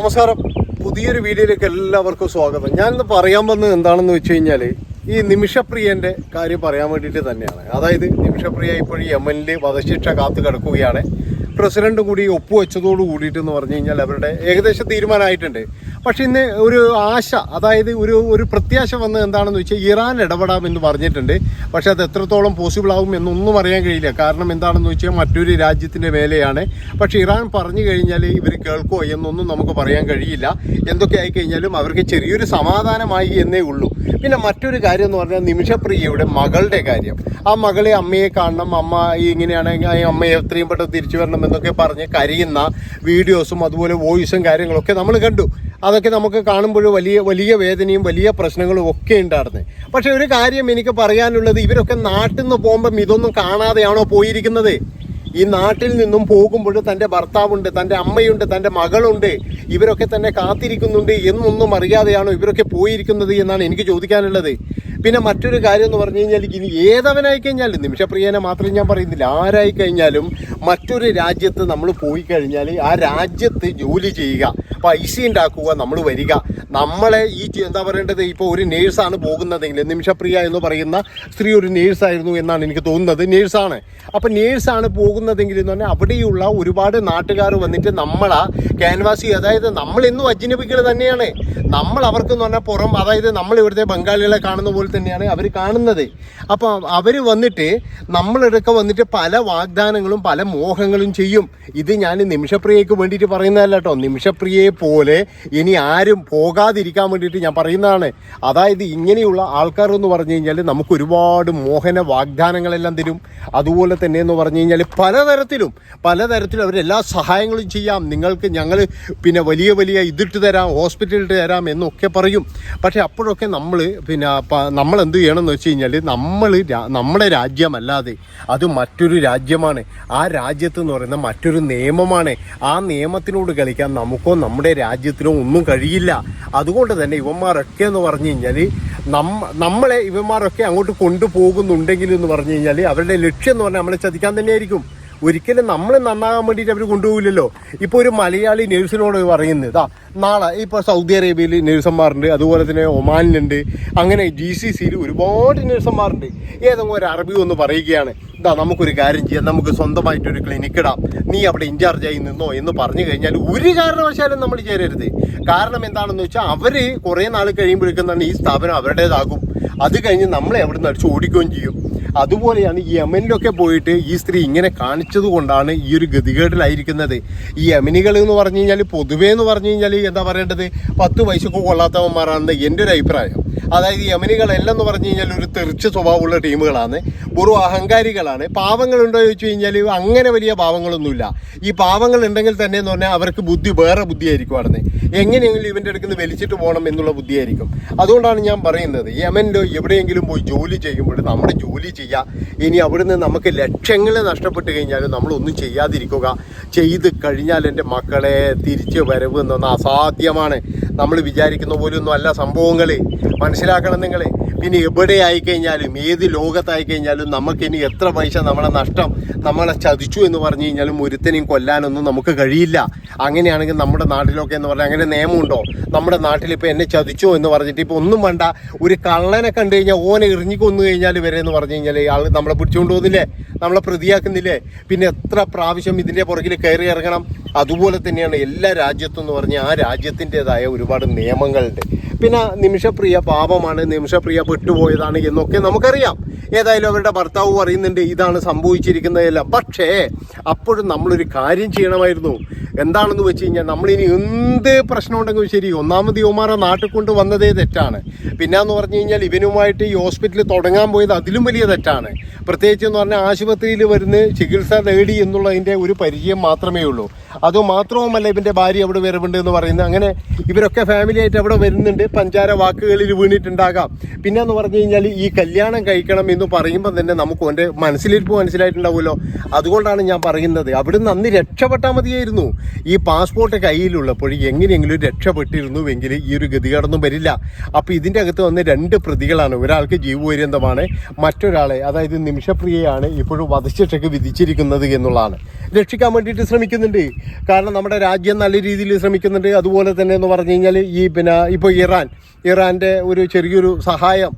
നമസ്കാരം. പുതിയൊരു വീഡിയോയിലേക്ക് എല്ലാവർക്കും സ്വാഗതം. ഞാനിന്ന് പറയാൻ വന്നത് എന്താണെന്ന് വെച്ച് കഴിഞ്ഞാൽ ഈ നിമിഷപ്രിയന്റെ കാര്യം പറയാൻ വേണ്ടിയിട്ട് തന്നെയാണ്. അതായത് നിമിഷപ്രിയ ഇപ്പോൾ എ വധശിക്ഷ കാത്തു കിടക്കുകയാണ്. പ്രസിഡന്റ് കൂടി ഒപ്പുവെച്ചതോട് കൂടിയിട്ടെന്ന് പറഞ്ഞു കഴിഞ്ഞാൽ അവരുടെ ഏകദേശം തീരുമാനമായിട്ടുണ്ട്. പക്ഷെ ഇന്ന് ഒരു ആശ അതായത് ഒരു ഒരു പ്രത്യാശ വന്നത് എന്താണെന്ന് വെച്ചാൽ ഇറാൻ ഇടപെടാം എന്ന് പറഞ്ഞിട്ടുണ്ട്. പക്ഷേ അത് എത്രത്തോളം പോസിബിൾ ആകും എന്നൊന്നും അറിയാൻ കഴിയില്ല. കാരണം എന്താണെന്ന് വെച്ചാൽ മറ്റൊരു രാജ്യത്തിന്റെ മേലെയാണ്. പക്ഷേ ഇറാൻ പറഞ്ഞു കഴിഞ്ഞാൽ ഇവർ കേൾക്കോ എന്നൊന്നും നമുക്ക് പറയാൻ കഴിയില്ല. എന്തൊക്കെ ആയിക്കഴിഞ്ഞാലും അവർക്ക് ചെറിയൊരു സമാധാനമായി എന്നേ ഉള്ളൂ. പിന്നെ മറ്റൊരു കാര്യം എന്ന് പറഞ്ഞാൽ നിമിഷപ്രിയയുടെ മകളുടെ കാര്യം. ആ മകളെ അമ്മയെ കാണണം അമ്മ ഇങ്ങനെയാണെങ്കിൽ അമ്മയെ എത്രയും പെട്ടെന്ന് തിരിച്ചു വരണം എന്നൊക്കെ പറഞ്ഞ് കരയുന്ന വീഡിയോസും അതുപോലെ വോയിസും കാര്യങ്ങളൊക്കെ നമ്മൾ കണ്ടു. അതൊക്കെ നമുക്ക് കാണുമ്പോൾ വലിയ വലിയ വേദനയും വലിയ പ്രശ്നങ്ങളും ഒക്കെ ഉണ്ടായിരുന്നു. പക്ഷെ ഒരു കാര്യം എനിക്ക് പറയാനുള്ളത് ഇവരൊക്കെ നാട്ടിൽ നിന്ന് പോകുമ്പം ഇതൊന്നും കാണാതെയാണോ പോയിരിക്കുന്നത്? ഈ നാട്ടിൽ നിന്നും പോകുമ്പോൾ തന്റെ ഭർത്താവുണ്ട് തന്റെ അമ്മയുണ്ട് തന്റെ മകളുണ്ട് ഇവരൊക്കെ തന്നെ കാത്തിരിക്കുന്നുണ്ട് എന്നൊന്നും അറിയാതെയാണോ ഇവരൊക്കെ പോയിരിക്കുന്നത് എന്നാണ് എനിക്ക് ചോദിക്കാനുള്ളത്. പിന്നെ മറ്റൊരു കാര്യം എന്ന് പറഞ്ഞു കഴിഞ്ഞാൽ ഇനി ഏതവനായി കഴിഞ്ഞാലും നിമിഷപ്രിയനെ മാത്രം ഞാൻ പറയുന്നില്ല ആരായി കഴിഞ്ഞാലും മറ്റൊരു രാജ്യത്ത് നമ്മൾ പോയി കഴിഞ്ഞാൽ ആ രാജ്യത്ത് ജോലി ചെയ്യുക. പൈസ ഉണ്ടാക്കുക നമ്മൾ വരിക. നമ്മളെ ഈ എന്താ പറയേണ്ടത്? ഇപ്പോൾ ഒരു നേഴ്സാണ് പോകുന്നതെങ്കിൽ നിമിഷപ്രിയ എന്ന് പറയുന്ന സ്ത്രീ ഒരു നേഴ്സായിരുന്നു എന്നാണ് എനിക്ക് തോന്നുന്നത്. നേഴ്സാണ്. അപ്പം നേഴ്സാണ് പോകുന്നതെങ്കിൽ എന്ന് പറഞ്ഞാൽ അവിടെയുള്ള ഒരുപാട് നാട്ടുകാർ വന്നിട്ട് നമ്മളാ ക്യാൻവാസി അതായത് നമ്മൾ എന്നും അജ്ഞപികൾ തന്നെയാണ്. നമ്മൾ അവർക്കെന്ന് പറഞ്ഞാൽ പുറം അതായത് നമ്മൾ ഇവിടുത്തെ ബംഗാളികളെ കാണുന്ന പോലെ തന്നെയാണ് അവർ കാണുന്നത്. അപ്പോൾ അവർ വന്നിട്ട് നമ്മളെടുക്കെ വന്നിട്ട് പല വാഗ്ദാനങ്ങളും പല മോഹങ്ങളും ചെയ്യും. ഇത് ഞാൻ നിമിഷപ്രിയയ്ക്ക് വേണ്ടിയിട്ട് പറയുന്നതല്ല കേട്ടോ. നിമിഷപ്രിയയെ പോലെ ഇനി ആരും പോകാതിരിക്കാൻ വേണ്ടിയിട്ട് ഞാൻ പറയുന്നതാണ്. അതായത് ഇങ്ങനെയുള്ള ആൾക്കാർ എന്ന് പറഞ്ഞു കഴിഞ്ഞാൽ നമുക്ക് ഒരുപാട് മോഹന വാഗ്ദാനങ്ങളെല്ലാം തരും. അതുപോലെ തന്നെ എന്ന് പറഞ്ഞു കഴിഞ്ഞാൽ പലതരത്തിലും പലതരത്തിലും അവരെല്ലാ സഹായങ്ങളും ചെയ്യാം. നിങ്ങൾക്ക് ഞങ്ങൾ പിന്നെ വലിയ വലിയ ഇതിട്ട് തരാം ഹോസ്പിറ്റലിൽ തരാം എന്നൊക്കെ പറയും. പക്ഷേ അപ്പോഴൊക്കെ നമ്മൾ പിന്നെ നമ്മൾ എന്ത് ചെയ്യണം എന്ന് വെച്ച് കഴിഞ്ഞാൽ നമ്മൾ നമ്മുടെ രാജ്യമല്ലാതെ അത് മറ്റൊരു രാജ്യമാണ്. ആ രാജ്യത്ത് എന്ന് പറയുന്ന മറ്റൊരു നിയമമാണ്. ആ നിയമത്തിനോട് കളിക്കാൻ നമുക്കോ നമ്മുടെ രാജ്യത്തിനോ ഒന്നും കഴിയില്ല. അതുകൊണ്ട് തന്നെ ഇവന്മാരൊക്കെ എന്ന് പറഞ്ഞു കഴിഞ്ഞാൽ നമ്മളെ ഇവന്മാരൊക്കെ അങ്ങോട്ട് കൊണ്ടുപോകുന്നുണ്ടെങ്കിൽ എന്ന് പറഞ്ഞു കഴിഞ്ഞാൽ അവരുടെ ലക്ഷ്യം എന്ന് പറഞ്ഞാൽ നമ്മളെ ചതിക്കാൻ തന്നെയായിരിക്കും. ഒരിക്കലും നമ്മൾ നന്നാകാൻ വേണ്ടിയിട്ട് അവർ കൊണ്ടുപോകില്ലല്ലോ ഇപ്പോൾ ഒരു മലയാളി നേഴ്സിനോട് പറയുന്നത് ഇതാ നാളെ ഇപ്പോൾ സൗദി അറേബ്യയിൽ നേഴ്സന്മാരുണ്ട് അതുപോലെ തന്നെ ഒമാനിലുണ്ട് അങ്ങനെ ജി സി സിയിൽ ഒരുപാട് നേഴ്സന്മാരുണ്ട്. ഏതെങ്കിലും ഒരു അറബി ഒന്ന് പറയുകയാണ് ഇതാ നമുക്കൊരു കാര്യം ചെയ്യാം നമുക്ക് സ്വന്തമായിട്ടൊരു ക്ലിനിക്ക് ഇടാം നീ അവിടെ ഇൻചാർജായി നിന്നോ എന്ന് പറഞ്ഞു കഴിഞ്ഞാൽ ഒരു കാരണവശാലും നമ്മൾ ചേരരുത്. കാരണം എന്താണെന്ന് വെച്ചാൽ അവർ കുറേ നാൾ കഴിയുമ്പോഴേക്കും തന്നെ ഈ സ്ഥാപനം അവരുടേതാകും. അത് കഴിഞ്ഞ് നമ്മളെ എവിടെ നിന്ന് അടിച്ച് ഓടിക്കുകയും ചെയ്യും. അതുപോലെയാണ് യമനിലൊക്കെ പോയിട്ട് ഈ സ്ത്രീ ഇങ്ങനെ കാണിച്ചത് കൊണ്ടാണ് ഈ ഒരു ഗതികേടിലായിരിക്കുന്നത്. ഈ യമനികൾ എന്ന് പറഞ്ഞു കഴിഞ്ഞാൽ പൊതുവേ എന്ന് പറഞ്ഞു കഴിഞ്ഞാൽ എന്താ പറയേണ്ടത്? പത്ത് വയസ്സൊക്കെ കൊള്ളാത്തവന്മാരാണെന്ന് എന്റെ ഒരു അഭിപ്രായം. അതായത് യമനികൾ യമനികളെല്ലാം എന്ന് പറഞ്ഞു കഴിഞ്ഞാൽ ഒരു തെറിച്ച് സ്വഭാവമുള്ള ടീമുകളാണ്. വെറും അഹങ്കാരികളാണ്. പാവങ്ങളുണ്ടോ എന്ന് ചോദിച്ചു കഴിഞ്ഞാൽ അങ്ങനെ വലിയ പാവങ്ങളൊന്നുമില്ല. ഈ പാവങ്ങൾ ഉണ്ടെങ്കിൽ തന്നെ എന്ന് പറഞ്ഞാൽ അവർക്ക് ബുദ്ധി വേറെ ബുദ്ധിയായിരിക്കും അവിടെ എങ്ങനെയെങ്കിലും ഇവന്റെ അടുക്കുന്ന വലിച്ചിട്ട് പോകണം എന്നുള്ള ബുദ്ധിയായിരിക്കും. അതുകൊണ്ടാണ് ഞാൻ പറയുന്നത് യമനിലോ എവിടെയെങ്കിലും പോയി ജോലി ചെയ്യുമ്പോൾ നമ്മുടെ ജോലി ചെയ്യുക ഇനി അവിടുന്ന് നമുക്ക് ലക്ഷങ്ങൾ നഷ്ടപ്പെട്ട് കഴിഞ്ഞാലും നമ്മളൊന്നും ചെയ്യാതിരിക്കുക. ചെയ്ത് കഴിഞ്ഞാൽ എന്റെ മക്കളെ തിരിച്ച് വരവ് എന്നൊന്ന് അസാധ്യമാണ്. നമ്മൾ വിചാരിക്കുന്ന പോലെയൊന്നും അല്ല സംഭവങ്ങൾ മനസ്സിലാക്കണം നിങ്ങൾ പിന്നെ എവിടെ ആയിക്കഴിഞ്ഞാലും ഏത് ലോകത്തായി കഴിഞ്ഞാലും നമുക്ക് ഇനി എത്ര പൈസ നമ്മളെ നഷ്ടം നമ്മളെ ചതിച്ചു എന്ന് പറഞ്ഞു കഴിഞ്ഞാലും ഒരുത്തനെയും കൊല്ലാനൊന്നും നമുക്ക് കഴിയില്ല. അങ്ങനെയാണെങ്കിൽ നമ്മുടെ നാട്ടിലൊക്കെ എന്ന് പറഞ്ഞാൽ അങ്ങനെ നിയമമുണ്ടോ? നമ്മുടെ നാട്ടിൽ ഇപ്പോൾ എന്നെ ചതിച്ചോ എന്ന് പറഞ്ഞിട്ട് ഇപ്പോൾ ഒന്നും വേണ്ട. ഒരു കള്ളനെ കണ്ടു കഴിഞ്ഞാൽ ഓനെ എറിഞ്ഞു കൊന്നു കഴിഞ്ഞാൽ വരെ എന്ന് പറഞ്ഞു കഴിഞ്ഞാൽ ആൾ നമ്മളെ പിടിച്ചുകൊണ്ട് പോകുന്നില്ലേ? നമ്മളെ പ്രതിയാക്കുന്നില്ലേ? പിന്നെ എത്ര പ്രാവശ്യം ഇതിന്റെ പുറകിൽ കയറി ഇറങ്ങണം? അതുപോലെ തന്നെയാണ് എല്ലാ രാജ്യത്തും എന്ന് പറഞ്ഞാൽ ആ രാജ്യത്തിന്റെതായ ഒരുപാട് നിയമങ്ങളുണ്ട്. പിന്നെ നിമിഷപ്രിയ പാപമാണ് നിമിഷപ്രിയ പെട്ടുപോയതാണ് എന്നൊക്കെ നമുക്കറിയാം. ഏതായാലും അവരുടെ ഭർത്താവ് പറയുന്നുണ്ട് ഇതാണ് സംഭവിച്ചിരിക്കുന്നതെല്ലാം. പക്ഷേ അപ്പോഴും നമ്മളൊരു കാര്യം ചെയ്യണമായിരുന്നു. എന്താണെന്ന് വെച്ച് കഴിഞ്ഞാൽ നമ്മളിനി എന്ത് പ്രശ്നം ഉണ്ടെങ്കിലും ശരി ഒന്നാമത് യുവമാരെ നാട്ടിൽ കൊണ്ട് വന്നതേ തെറ്റാണ്. പിന്നെ എന്ന് പറഞ്ഞു കഴിഞ്ഞാൽ ഇവനുമായിട്ട് ഈ ഹോസ്പിറ്റലിൽ തുടങ്ങാൻ പോയത് അതിലും വലിയ തെറ്റാണ്. പ്രത്യേകിച്ച് എന്ന് പറഞ്ഞാൽ ആശുപത്രിയിൽ വരുന്ന ചികിത്സ നേടി എന്നുള്ളതിന്റെ ഒരു പരിചയം മാത്രമേ ഉള്ളൂ. അത് മാത്രവുമല്ല ഇവന്റെ ഭാര്യ അവിടെ വരവുണ്ട് എന്ന് പറയുന്നത്. അങ്ങനെ ഇവരൊക്കെ ഫാമിലി ആയിട്ട് അവിടെ വരുന്നുണ്ട്. പഞ്ചാര വാക്കുകളിൽ വീണിട്ടുണ്ടാകാം. പിന്നെ എന്ന് പറഞ്ഞു കഴിഞ്ഞാൽ ഈ കല്യാണം കഴിക്കണം എന്ന് പറയുമ്പോൾ തന്നെ നമുക്ക് എന്റെ മനസ്സിലിരിപ്പ് മനസ്സിലായിട്ടുണ്ടാവുമല്ലോ. അതുകൊണ്ടാണ് ഞാൻ പറയുന്നത്. അവിടുന്ന് അന്ന് രക്ഷപ്പെട്ടാൽ മതിയായിരുന്നു. ഈ പാസ്പോർട്ട് കയ്യിലുള്ളപ്പോൾ എങ്ങനെയെങ്കിലും രക്ഷപ്പെട്ടിരുന്നുവെങ്കിൽ ഈ ഒരു ഗതികേടൊന്നും വരില്ല. അപ്പോൾ ഇതിന്റെ അകത്ത് വന്ന് രണ്ട് പ്രതികളാണ്. ഒരാൾക്ക് ജീവപര്യന്തമാണ് മറ്റൊരാളെ അതായത് നിമിഷപ്രിയയാണ് ഇപ്പോഴും വധശിക്ഷയ്ക്ക് വിധിച്ചിരിക്കുന്നത് എന്നുള്ളതാണ്. രക്ഷിക്കാൻ വേണ്ടിയിട്ട് ശ്രമിക്കുന്നുണ്ട്. കാരണം നമ്മുടെ രാജ്യം നല്ല രീതിയിൽ ശ്രമിക്കുന്നുണ്ട്. അതുപോലെ തന്നെ എന്ന് പറഞ്ഞു കഴിഞ്ഞാൽ ഈ പിന്നെ ഇപ്പോൾ ഇറാൻ. ഇറാന്റെ ഒരു ചെറിയൊരു സഹായം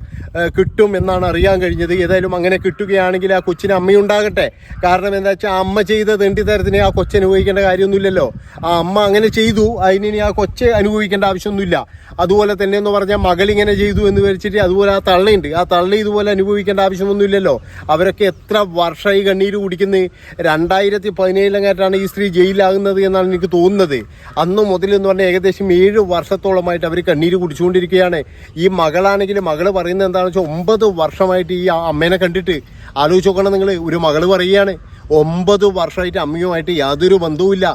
കിട്ടും എന്നാണ് അറിയാൻ കഴിഞ്ഞത്. ഏതായാലും അങ്ങനെ കിട്ടുകയാണെങ്കിൽ ആ കൊച്ചിന് അമ്മയുണ്ടാകട്ടെ. കാരണം എന്താ വെച്ചാൽ അമ്മ ചെയ്ത തെണ്ടി തരത്തിന് ആ കൊച്ചു അനുഭവിക്കേണ്ട കാര്യമൊന്നുമില്ലല്ലോ. ആ അമ്മ അങ്ങനെ ചെയ്തു. അതിനി ആ കൊച്ച് അനുഭവിക്കേണ്ട ആവശ്യമൊന്നുമില്ല. അതുപോലെ തന്നെ എന്ന് പറഞ്ഞാൽ മകളിങ്ങനെ ചെയ്തു എന്ന് വിചാരിച്ചിട്ട് അതുപോലെ ആ തള്ളയുണ്ട്. ആ തള്ളി ഇതുപോലെ അനുഭവിക്കേണ്ട ആവശ്യമൊന്നുമില്ലല്ലോ. അവരൊക്കെ എത്ര വർഷമായി കണ്ണീര് കുടിക്കുന്നത് രണ്ടായിരത്തി പതിനേഴിലങ്ങാറ്റാണ് ഈ സ്ത്രീ ജയിലാകുന്നത് എന്നാണ് എനിക്ക് തോന്നുന്നത്. അന്ന് മുതൽ എന്ന് പറഞ്ഞാൽ ഏകദേശം ഏഴ് വർഷത്തോളമായിട്ട് അവർ കണ്ണീര് കുടിച്ചുകൊണ്ടിരിക്കുകയാണ്. ഈ മകളാണെങ്കിൽ മകൾ പറയുന്നത് എന്താണെന്ന് വെച്ചാൽ ഒമ്പത് വർഷമായിട്ട് ഈ അമ്മേനെ കണ്ടിട്ട് ആലോചിച്ച് നോക്കണം നിങ്ങൾ ഒരു മകൾ പറയുകയാണ് ഒമ്പത് വർഷമായിട്ട് അമ്മയുമായിട്ട് യാതൊരു ബന്ധവുമില്ല.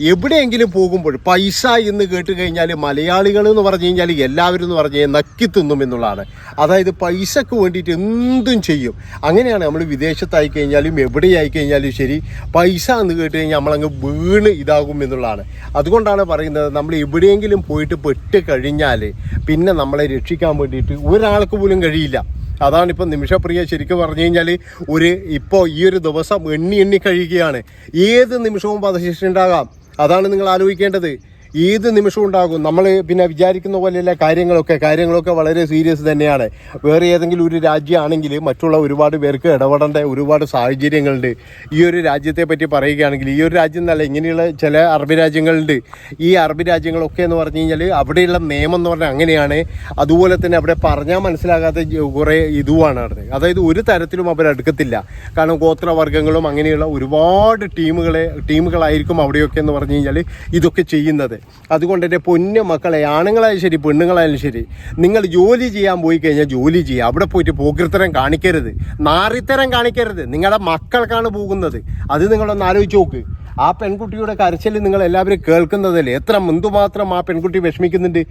എവിടെയെങ്കിലും പോകുമ്പോൾ പൈസ എന്ന് കേട്ട് കഴിഞ്ഞാൽ മലയാളികൾ എന്ന് പറഞ്ഞു കഴിഞ്ഞാൽ എല്ലാവരും എന്ന് പറഞ്ഞു കഴിഞ്ഞാൽ നക്കി തിന്നും എന്നുള്ളതാണ്. അതായത് പൈസക്ക് വേണ്ടിയിട്ട് എന്തും ചെയ്യും. അങ്ങനെയാണ് നമ്മൾ വിദേശത്തായി കഴിഞ്ഞാലും എവിടെയായി കഴിഞ്ഞാലും ശരി പൈസ എന്ന് കേട്ട് കഴിഞ്ഞാൽ നമ്മളങ്ങ് വീണ് ഇതാകും എന്നുള്ളതാണ്. അതുകൊണ്ടാണ് പറയുന്നത് നമ്മൾ എവിടെയെങ്കിലും പോയിട്ട് പെട്ട് കഴിഞ്ഞാൽ പിന്നെ നമ്മളെ രക്ഷിക്കാൻ വേണ്ടിയിട്ട് ഒരാൾക്ക് പോലും കഴിയില്ല. അതാണ് ഇപ്പം നിമിഷപ്രിയ ശരിക്കും പറഞ്ഞു കഴിഞ്ഞാൽ ഒരു ഇപ്പോൾ ഈ ഒരു ദിവസം എണ്ണി എണ്ണി കഴിയുകയാണ്. ഏത് നിമിഷവും വധശിക്ഷ ഉണ്ടാകാം. അതാണ് നിങ്ങൾ ആലോചിക്കേണ്ടത്. ഏത് നിമിഷവും ഉണ്ടാകും. നമ്മൾ പിന്നെ വിചാരിക്കുന്ന പോലെയല്ല കാര്യങ്ങളൊക്കെ. കാര്യങ്ങളൊക്കെ വളരെ സീരിയസ് തന്നെയാണ്. വേറെ ഏതെങ്കിലും ഒരു രാജ്യമാണെങ്കിൽ മറ്റുള്ള ഒരുപാട് പേർക്ക് ഇടപെടേണ്ട ഒരുപാട് സാഹചര്യങ്ങളുണ്ട്. ഈ ഒരു രാജ്യത്തെ പറ്റി പറയുകയാണെങ്കിൽ ഈ ഒരു രാജ്യം എന്നല്ല ഇങ്ങനെയുള്ള ചില അറബ് രാജ്യങ്ങളുണ്ട്. ഈ അറബ് രാജ്യങ്ങളൊക്കെ എന്ന് പറഞ്ഞു കഴിഞ്ഞാൽ അവിടെയുള്ള നിയമം എന്ന് പറഞ്ഞാൽ അങ്ങനെയാണ്. അതുപോലെ തന്നെ അവിടെ പറഞ്ഞാൽ മനസ്സിലാകാത്ത കുറേ ഇതുമാണ് അവിടെ. അതായത് ഒരു തരത്തിലും അവർ അടുക്കത്തില്ല. കാരണം ഗോത്രവർഗങ്ങളും അങ്ങനെയുള്ള ഒരുപാട് ടീമുകളെ ടീമുകളായിരിക്കും അവിടെയൊക്കെ എന്ന് പറഞ്ഞു കഴിഞ്ഞാൽ ഇതൊക്കെ ചെയ്യുന്നത്. അതുകൊണ്ട് എന്റെ പൊന്നു മക്കളെ ആണുങ്ങളായാലും ശരി പെണ്ണുങ്ങളായാലും ശരി നിങ്ങൾ ജോലി ചെയ്യാൻ പോയി കഴിഞ്ഞാൽ ജോലി ചെയ്യുക. അവിടെ പോയിട്ട് പോകൃത്തരം കാണിക്കരുത്. നാറിത്തരം കാണിക്കരുത്. നിങ്ങളുടെ മക്കൾക്കാണ് പോകുന്നത്. അത് നിങ്ങളൊന്ന് ആലോചിച്ച് നോക്ക്. ആ പെൺകുട്ടിയുടെ കരച്ചിൽ നിങ്ങൾ എല്ലാവരും കേൾക്കുന്നതല്ലേ എത്ര എന്തുമാത്രം ആ പെൺകുട്ടി വിഷമിക്കുന്നുണ്ട്?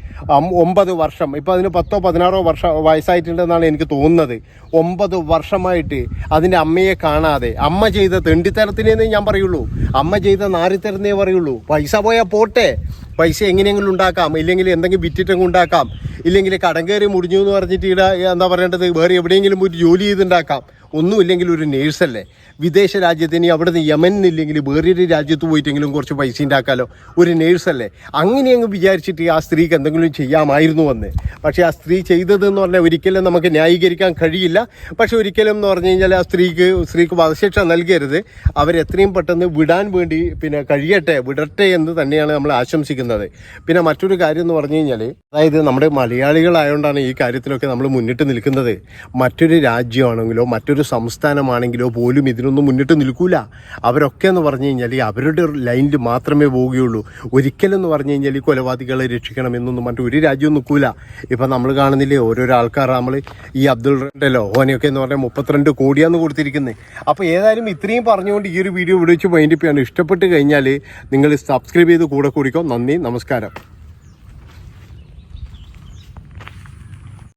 ഒമ്പത് വർഷം. ഇപ്പം അതിന് പത്തോ പതിനാറോ വർഷം വയസ്സായിട്ടുണ്ടെന്നാണ് എനിക്ക് തോന്നുന്നത്. ഒമ്പത് വർഷമായിട്ട് അതിന്റെ അമ്മയെ കാണാതെ അമ്മ ചെയ്ത തെണ്ടിത്തരത്തിനേ ഞാൻ പറയുള്ളൂ. അമ്മ ചെയ്ത നാരിത്തരത്തിനേ പറയുള്ളൂ. പൈസ പോയാൽ പോട്ടെ. പൈസ എങ്ങനെയെങ്കിലും ഉണ്ടാക്കാം. ഇല്ലെങ്കിൽ എന്തെങ്കിലും വിറ്റിട്ടെങ്കിലും ഉണ്ടാക്കാം. ഇല്ലെങ്കിൽ കടം കയറി മുടിഞ്ഞു എന്ന് പറഞ്ഞിട്ട് ഇവിടെ എന്താ പറയേണ്ടത്? വേറെ എവിടെയെങ്കിലും ഒരു ജോലി ചെയ്തുണ്ടാക്കാം ഒന്നുമില്ലെങ്കിൽ ഒരു നേഴ്സല്ലേ? വിദേശ രാജ്യത്തിന് അവിടെ നിന്ന് യമനില്ലെങ്കിൽ വേറൊരു രാജ്യത്ത് പോയിട്ടെങ്കിലും കുറച്ച് പൈസ ഉണ്ടാക്കാമല്ലോ ഒരു നേഴ്സല്ലേ? അങ്ങനെ അങ്ങ് വിചാരിച്ചിട്ട് ആ സ്ത്രീക്ക് എന്തെങ്കിലും ചെയ്യാമായിരുന്നു എന്ന് പക്ഷേ ആ സ്ത്രീ ചെയ്തതെന്ന് പറഞ്ഞാൽ ഒരിക്കലും നമുക്ക് ന്യായീകരിക്കാൻ കഴിയില്ല. പക്ഷേ ഒരിക്കലും എന്ന് പറഞ്ഞു കഴിഞ്ഞാൽ ആ സ്ത്രീക്ക് സ്ത്രീക്ക് വധശിക്ഷ നൽകരുത്. അവരെത്രയും പെട്ടെന്ന് വിടാൻ വേണ്ടി പിന്നെ കഴിയട്ടെ വിടട്ടെ എന്ന് തന്നെയാണ് നമ്മൾ ആശംസിക്കുന്നത്. പിന്നെ മറ്റൊരു കാര്യം എന്ന് പറഞ്ഞു കഴിഞ്ഞാൽ അതായത് നമ്മുടെ മലയാളികളായതുകൊണ്ടാണ് ഈ കാര്യത്തിലൊക്കെ നമ്മൾ മുന്നിട്ട് നിൽക്കുന്നത്. മറ്റൊരു രാജ്യമാണെങ്കിലോ മറ്റൊരു സംസ്ഥാനമാണെങ്കിലോ പോലും ഇതിനൊന്നും മുന്നിട്ട് നിൽക്കൂല. അവരൊക്കെ എന്ന് പറഞ്ഞു കഴിഞ്ഞാൽ അവരുടെ ലൈനിൽ മാത്രമേ പോവുകയുള്ളൂ. ഒരിക്കലെന്ന് പറഞ്ഞു കഴിഞ്ഞാൽ ഈ കൊലപാതകളെ രക്ഷിക്കണം എന്നൊന്നും ഒരു രാജ്യവും നിൽക്കൂല. ഇപ്പം നമ്മൾ കാണുന്നില്ലേ ഓരോരോ ആൾക്കാർ നമ്മൾ ഈ അബ്ദുൾ ഉണ്ടല്ലോ ഓനെയൊക്കെ എന്ന് പറഞ്ഞാൽ മുപ്പത്തിരണ്ട് കോടിയാന്ന് കൊടുത്തിരിക്കുന്നത് അപ്പോൾ ഏതായാലും ഇത്രയും പറഞ്ഞുകൊണ്ട് ഈ ഒരു വീഡിയോ ഇവിടെ മൈൻഡിപ്പിയാണ് ഇഷ്ടപ്പെട്ട് കഴിഞ്ഞാൽ നിങ്ങൾ സബ്സ്ക്രൈബ് ചെയ്ത് കൂടെ കൂടിക്കോ. നന്ദി നമസ്കാരം.